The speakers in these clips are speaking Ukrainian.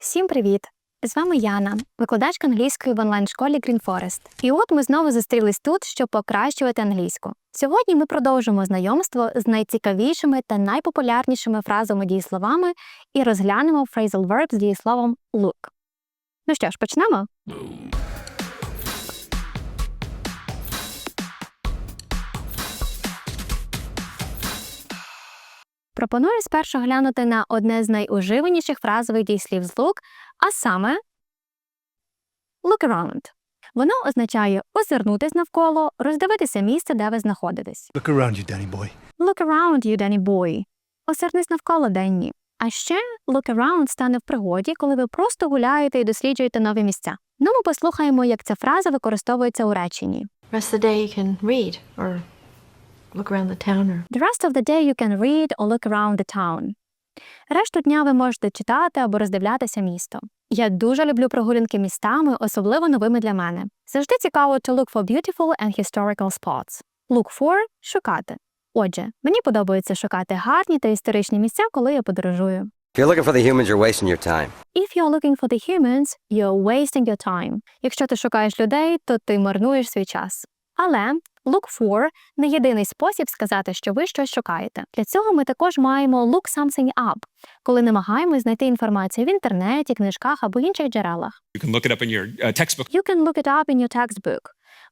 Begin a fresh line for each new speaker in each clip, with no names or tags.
Всім привіт! З вами Яна, викладачка англійської в онлайн-школі Green Forest. І от ми знову зустрілись тут, щоб покращувати англійську. Сьогодні ми продовжимо знайомство з найцікавішими та найпопулярнішими фразами дієсловами і розглянемо phrasal verb з дієсловом look. Ну що ж, почнемо? Пропоную спершу глянути на одне з найуживаніших фразових дієслів з look, а саме look around. Воно означає озирнутись навколо, роздивитися місце, де ви знаходитесь.
Look around you, Danny boy.
Look around you, Danny boy. Озирнись навколо Денні. А ще look around стане в пригоді, коли ви просто гуляєте і досліджуєте нові місця. Ну, ми послухаємо, як ця фраза використовується у реченні.
Rest of the day you can read or look around the town or
The rest of the day you can read or look around the town. Решту дня ви можете читати або роздивлятися місто. Я дуже люблю прогулянки містами, особливо новими для мене. Завжди цікаво to look for beautiful and historical spots. Look for – шукати. Отже, мені подобається шукати гарні та історичні місця, коли я подорожую.
If you're looking for the humans, you're wasting your time.
If you're looking for the humans, you're wasting your time. Якщо ти шукаєш людей, то ти марнуєш свій час. Але look for – не єдиний спосіб сказати, що ви щось шукаєте. Для цього ми також маємо look something up, коли намагаємось знайти інформацію в інтернеті, книжках або інших джерелах.
You can look it up in your uh, textbook.
You can look it up in your textbook.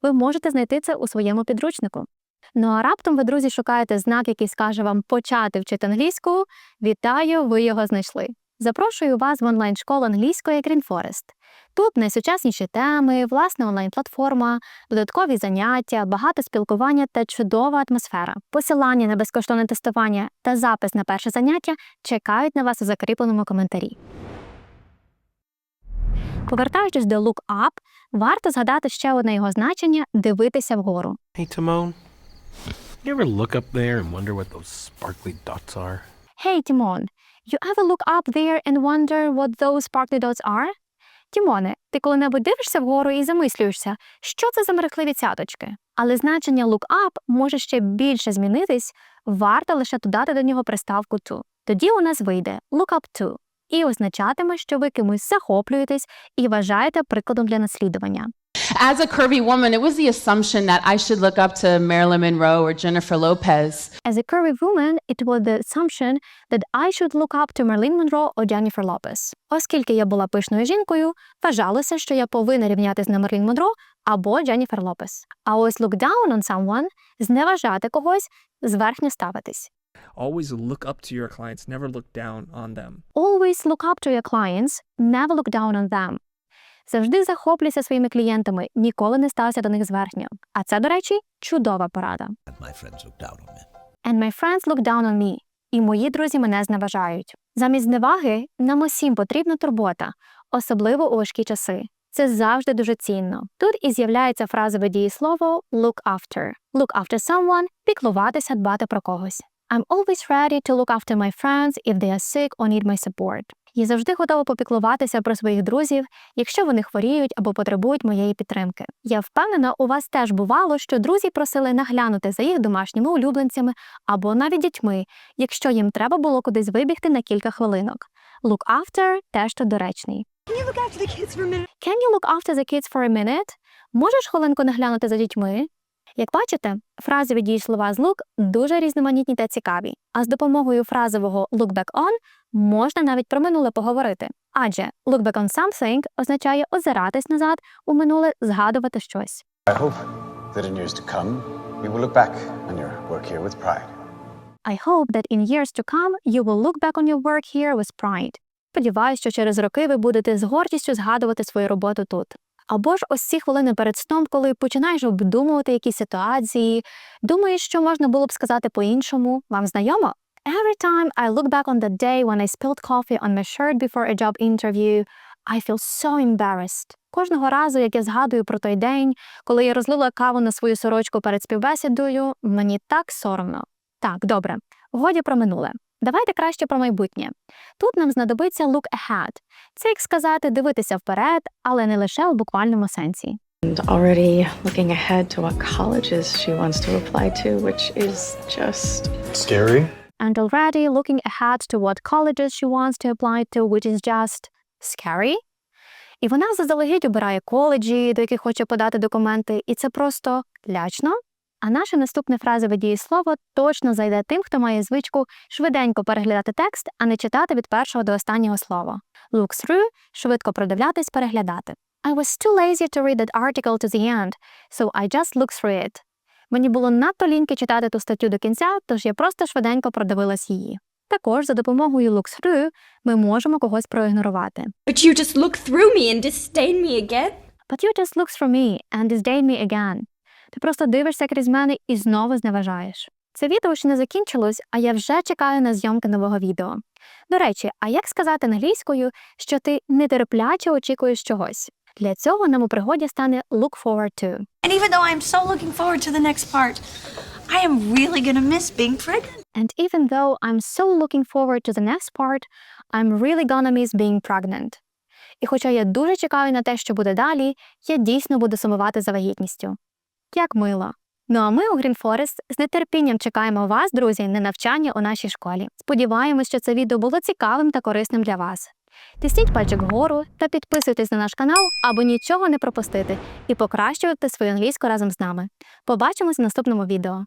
Ви можете знайти це у своєму підручнику. Ну а раптом ви, друзі, шукаєте знак, який скаже вам почати вчити англійську. Вітаю, ви його знайшли. Запрошую вас в онлайн-школу англійської Green Forest. Тут найсучасніші теми, власна онлайн-платформа, додаткові заняття, багато спілкування та чудова атмосфера. Посилання на безкоштовне тестування та запис на перше заняття чекають на вас у закріпленому коментарі. Повертаючись до look up, варто згадати ще одне його значення дивитися вгору.
Hey, Timon. You ever look up there and wonder what those sparkly dots are?
Hey, Тімон, you ever look up there and wonder what those sparkly dots are? Тімоне, ти коли-небудь дивишся вгору і замислюєшся, що це за мерехливі цяточки? Але значення look up може ще більше змінитись, варто лише додати до нього приставку to. Тоді у нас вийде look up to і означатиме, що ви кимось захоплюєтесь і вважаєте прикладом для наслідування.
As a curvy woman, it was the assumption that I should look up to Marilyn Monroe or Jennifer Lopez.
As a curvy woman, it was the assumption that I should look up to Marilyn Monroe or Jennifer Lopez. Оскільки я була пишною жінкою, вважалося, що я повинна рівнятися на Мерлін Монро або Дженніфер Лопес. А ось look down on someone – зневажати когось, зверхньо ставитись.
Always look up to your clients, never look down on them.
Always look up to your clients, never look down on them. Завжди захоплюйся своїми клієнтами, ніколи не стався до них зверхньо. А це, до речі, чудова порада.
My friends look down on me.
And my friends look down on me. І мої друзі мене зневажають. Замість зневаги нам усім потрібна турбота, особливо у важкі часи. Це завжди дуже цінно. Тут і з'являється фразове дієслово look after. Look after someone – піклуватися, дбати про когось. I'm always ready to look after my friends if they are sick or need my support. Я завжди готова попіклуватися про своїх друзів, якщо вони хворіють або потребують моєї підтримки. Я впевнена, у вас теж бувало, що друзі просили наглянути за їх домашніми улюбленцями або навіть дітьми, якщо їм треба було кудись вибігти на кілька хвилинок. Look after теж тут доречний. Can you look after the kids for a minute? Можеш хвилинку наглянути за дітьми? Як бачите, фразові дієслова з look дуже різноманітні та цікаві, а з допомогою фразового look back on можна навіть про минуле поговорити. Адже look back on something означає озиратись назад у минуле, згадувати щось.
I hope that in years to come, you will look back on your work here with pride.
I hope that in years to come you will look back on your work here with pride. Сподіваюсь, що через роки ви будете з гордістю згадувати свою роботу тут. Або ж ось ці хвилини перед сном, коли починаєш обдумувати якісь ситуації, думаєш, що можна було б сказати по-іншому. Вам знайомо? Every time I look back on the day when I spilled coffee on my shirt before a job interview, I feel so embarrassed. Кожного разу, як я згадую про той день, коли я розлила каву на свою сорочку перед співбесідою, мені так соромно. Так, добре, годі про минуле. Давайте краще про майбутнє. Тут нам знадобиться look ahead. Це як сказати дивитися вперед, але не лише у буквальному сенсі.
and already looking ahead to what colleges she wants to apply to, which is just
Scary?
And already looking ahead to what colleges she wants to apply to, which is just scary. І вона заздалегідь обирає коледжі, до яких хоче подати документи, і це просто лячно. А наше наступне фразове дієслово точно зайде тим, хто має звичку швиденько переглядати текст, а не читати від першого до останнього слова. Look through – швидко продивлятись, переглядати. I was too lazy to read that article to the end, so I just looked through it. Мені було надто ліньки читати ту статтю до кінця, тож я просто швиденько продивилась її. Також за допомогою look through ми можемо когось проігнорувати.
But you just look through me and disdain me again?
But you just looks for me and disdain me again. Ти просто дивишся крізь мене і знову зневажаєш. Це відео ще не закінчилось, а я вже чекаю на зйомки нового відео. До речі, а як сказати англійською, що ти нетерпляче очікуєш чогось? Для цього нам у пригоді стане look forward to.
And even though I'm so looking forward to the next part, I am really gonna miss being pregnant.
And even though I'm so looking forward to the next part, I'm really gonna miss being pregnant. І хоча я дуже чекаю на те, що буде далі, я дійсно буду сумувати за вагітністю. Як мило. Ну а ми у Green Forest з нетерпінням чекаємо вас, друзі, на навчання у нашій школі. Сподіваємось, що це відео було цікавим та корисним для вас. Тисніть пальчик вгору та підписуйтесь на наш канал, аби нічого не пропустити і покращувати свою англійську разом з нами. Побачимось в наступному відео.